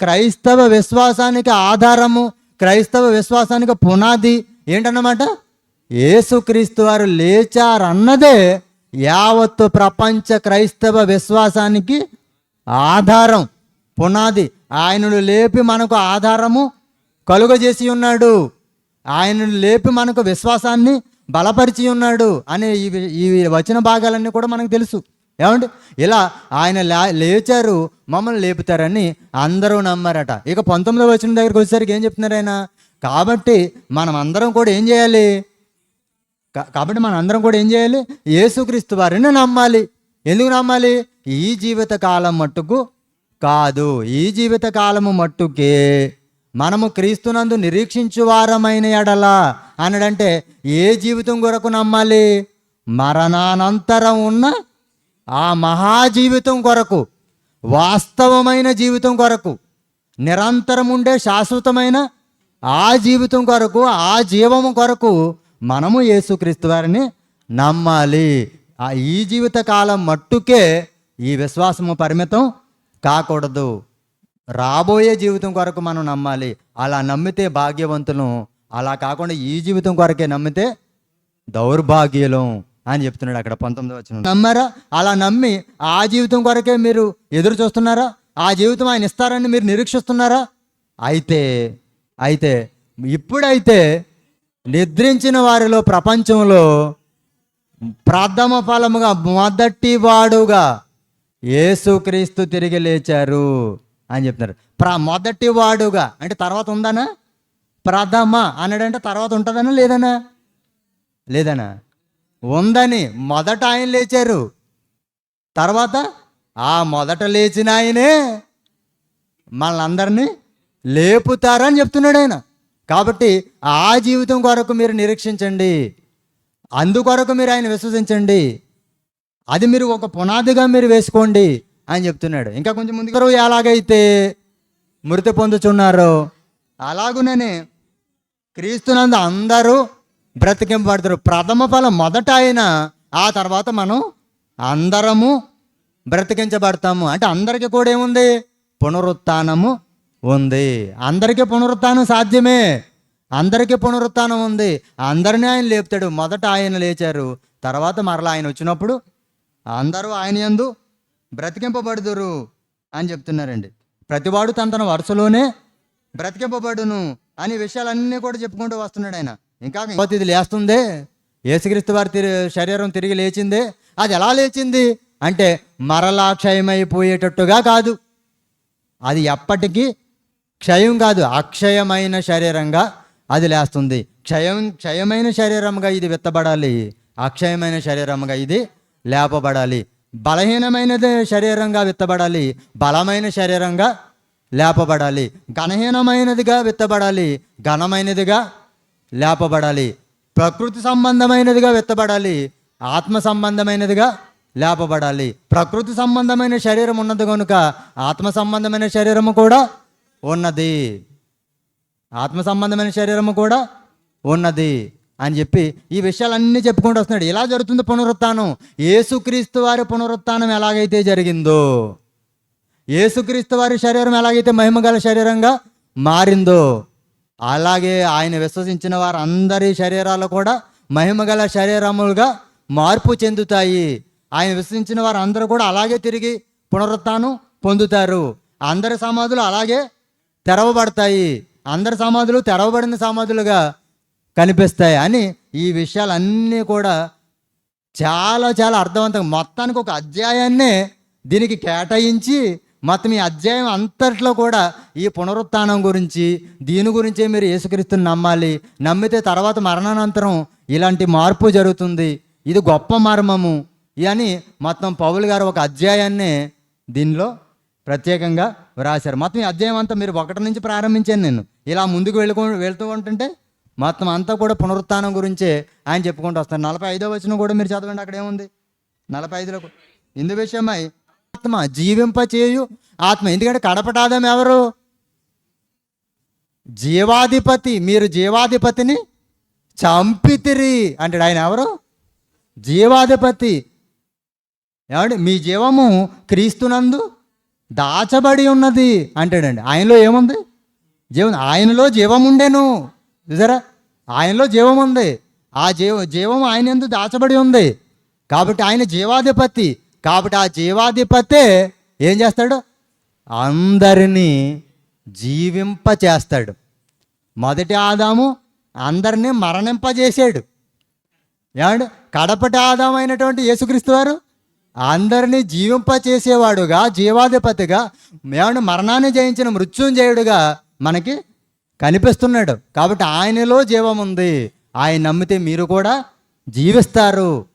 క్రైస్తవ విశ్వాసానికి ఆధారము క్రైస్తవ విశ్వాసానికి పునాది ఏంటన్నమాట? యేసుక్రీస్తు వారు లేచారన్నదే యావత్తు ప్రపంచ క్రైస్తవ విశ్వాసానికి ఆధారం పునాది. ఆయనను లేపి మనకు ఆధారము కలుగజేసి ఉన్నాడు. ఆయనను లేపి మనకు విశ్వాసాన్ని బలపరిచి ఉన్నాడు అనే ఈ ఈ వచన భాగాలన్నీ కూడా మనకు తెలుసు. ఏమండి? ఇలా ఆయన లే- లేచారు మమ్మల్ని లేపుతారని అందరూ నమ్మారట. ఇక పంతొమ్మిదో వచ్చిన దగ్గరికి వచ్చేసరికి ఏం చెప్తున్నారు ఆయన? కాబట్టి మనం అందరం కూడా ఏం చేయాలి? కాబట్టి మనం అందరం కూడా ఏం చేయాలి? యేసుక్రీస్తు వారిని నమ్మాలి. ఎందుకు నమ్మాలి? ఈ జీవిత కాలం మట్టుకు కాదు. ఈ జీవిత కాలము మట్టుకే మనము క్రీస్తునందు నిరీక్షించు వారమైన ఎడలా అనడంటే ఏ జీవితం కొరకు నమ్మాలి? మరణానంతరం ఉన్న ఆ మహాజీవితం కొరకు వాస్తవమైన జీవితం కొరకు నిరంతరం ఉండే శాశ్వతమైన ఆ జీవితం కొరకు ఆ జీవము కొరకు మనము యేసుక్రీస్తు వారిని నమ్మాలి. ఆ ఈ జీవిత కాలం మట్టుకే ఈ విశ్వాసము పరిమితం కాకూడదు. రాబోయే జీవితం కొరకు మనం నమ్మాలి. అలా నమ్మితే భాగ్యవంతులం. అలా కాకుండా ఈ జీవితం కొరకే నమ్మితే దౌర్భాగ్యులం. అని చెప్తున్నాడు అక్కడ పంతొమ్మిది వచ్చిన నమ్మారా? అలా నమ్మి ఆ జీవితం కొరకే మీరు ఎదురు చూస్తున్నారా? ఆ జీవితం ఆయన ఇస్తారని మీరు నిరీక్షిస్తున్నారా? అయితే అయితే ఇప్పుడైతే నిద్రించిన వారిలో ప్రపంచంలో ప్రథమ ఫలముగా మొదటి వాడుగా యేసుక్రీస్తు తిరిగి లేచారు అని చెప్తున్నారు. ప్ర మొదటి వాడుగా అంటే తర్వాత ఉందానా? ప్రథమ అన్నాడంటే తర్వాత ఉంటుందనా లేదనా? లేదనా? ఉందని మొదట ఆయన లేచారు. తర్వాత ఆ మొదట లేచిన ఆయనే మనందరినీ లేపుతారని చెప్తున్నాడు ఆయన. కాబట్టి ఆ జీవితం కొరకు మీరు నిరీక్షించండి. అందుకొరకు మీరు ఆయన విశ్వసించండి. అది మీరు ఒక పునాదిగా మీరు వేసుకోండి అని చెప్తున్నాడు. ఇంకా కొంచెం ముందు ఎలాగైతే మృతి పొందుచున్నారో అలాగుననే క్రీస్తునందు అందరూ బ్రతికింపబడతారు. ప్రథమ ఫలం మొదట ఆయన ఆ తర్వాత మనం అందరము బ్రతికించబడతాము. అంటే అందరికీ కూడా ఏముంది? పునరుత్థానము ఉంది. అందరికీ పునరుత్నం సాధ్యమే. అందరికీ పునరుత్నం ఉంది. అందరినీ ఆయన లేపుతాడు. మొదట ఆయన లేచారు. తర్వాత మరలా ఆయన వచ్చినప్పుడు అందరూ ఆయన ఎందు బ్రతికింపబడుదురు అని చెప్తున్నారండి. ప్రతివాడు తన తన వరుసలోనే బ్రతికింపబడును అనే విషయాలన్నీ కూడా చెప్పుకుంటూ వస్తున్నాడు ఆయన. ఇంకా ఇది లేస్తుందే. యేసుక్రీస్తు వారి శరీరం తిరిగి లేచిందే. అది ఎలా లేచింది? అంటే మరలా క్షయమైపోయేటట్టుగా కాదు. అది ఎప్పటికీ క్షయం కాదు అక్షయమైన శరీరంగా అది లేస్తుంది. క్షయం క్షయమైన శరీరంగా ఇది విత్తబడాలి. అక్షయమైన శరీరంగా ఇది లేపబడాలి. బలహీనమైనది శరీరంగా విత్తబడాలి. బలమైన శరీరంగా లేపబడాలి. ఘనహీనమైనదిగా విత్తబడాలి. ఘనమైనదిగా లేపబడాలి. ప్రకృతి సంబంధమైనదిగా విత్తబడాలి. ఆత్మ సంబంధమైనదిగా లేపబడాలి. ప్రకృతి సంబంధమైన శరీరం ఉన్నది కనుక ఆత్మ సంబంధమైన శరీరము కూడా ఉన్నది. ఆత్మ సంబంధమైన శరీరము కూడా ఉన్నది అని చెప్పి ఈ విషయాలన్నీ చెప్పుకుంటూ వస్తున్నాడు. ఎలా జరుగుతుంది పునరుత్నం ఏసుక్రీస్తు వారి పునరుత్నం ఎలాగైతే జరిగిందో ఏసుక్రీస్తు వారి శరీరం ఎలాగైతే మహిమగల శరీరంగా మారిందో అలాగే ఆయన విశ్వసించిన వారు అందరి శరీరాలు కూడా మహిమగల శరీరములుగా మార్పు చెందుతాయి. ఆయన విశ్వసించిన వారు అందరూ కూడా అలాగే తిరిగి పునరుత్నం పొందుతారు. అందరి సమాధులు అలాగే తెరవబడతాయి. అందరి సమాధులు తెరవబడిన సమాధులుగా కనిపిస్తాయి అని ఈ విషయాలన్నీ కూడా చాలా చాలా అర్థవంతంగా మొత్తానికి ఒక అధ్యాయాన్నే దీనికి కేటాయించి మొత్తం ఈ అధ్యాయం అంతట్లో కూడా ఈ పునరుత్థానం గురించి దీని గురించే మీరు యేసుక్రీస్తుని నమ్మాలి. నమ్మితే తర్వాత మరణానంతరం ఇలాంటి మార్పు జరుగుతుంది. ఇది గొప్ప మర్మము. అని మొత్తం పౌలు గారు ఒక అధ్యాయాన్నే దీనిలో ప్రత్యేకంగా వ్రాశారు. మొత్తం ఈ అధ్యాయం అంతా మీరు ఒకటి నుంచి ప్రారంభించాను నేను. ఇలా ముందుకు వెళ్ళుకో వెళ్తూ ఉంటుంటే మొత్తం అంతా కూడా పునరుత్థానం గురించే ఆయన చెప్పుకుంటూ వస్తారు. నలభై ఐదో వచ్చిన కూడా మీరు చదవండి అక్కడ ఏముంది? నలభై ఐదులో ఇందు విషయమై ఆత్మ జీవింప చేయు ఆత్మ. ఎందుకంటే కడపటాదం ఎవరు? జీవాధిపతి. మీరు జీవాధిపతిని చంపితిరి అంటాడు. ఆయన ఎవరు? జీవాధిపతి. ఏమండి? మీ జీవము క్రీస్తునందు దాచబడి ఉన్నది అంటాడండి. ఆయనలో ఏముంది? జీవం. ఆయనలో జీవం ఉండేను చూసారా? ఆయనలో జీవం ఉంది ఆ జీవ జీవం ఆయన ఎందు దాచబడి ఉంది. కాబట్టి ఆయన జీవాధిపతి. కాబట్టి ఆ జీవాధిపతే ఏం చేస్తాడు? అందరినీ జీవింప చేస్తాడు మొదటి ఆదాము అందరినీ మరణింపజేసాడు ఏమండి? కడపటి ఆదామైనటువంటి యేసుక్రీస్తు వారు అందరినీ జీవింప చేసేవాడుగా జీవాధిపతిగా ఏమండి? మరణాన్ని జయించిన మృత్యుంజయుడుగా మనకి కనిపిస్తున్నాడు. కాబట్టి ఆయనలో జీవం ఉంది ఆయన నమ్మితే మీరు కూడా జీవిస్తారు.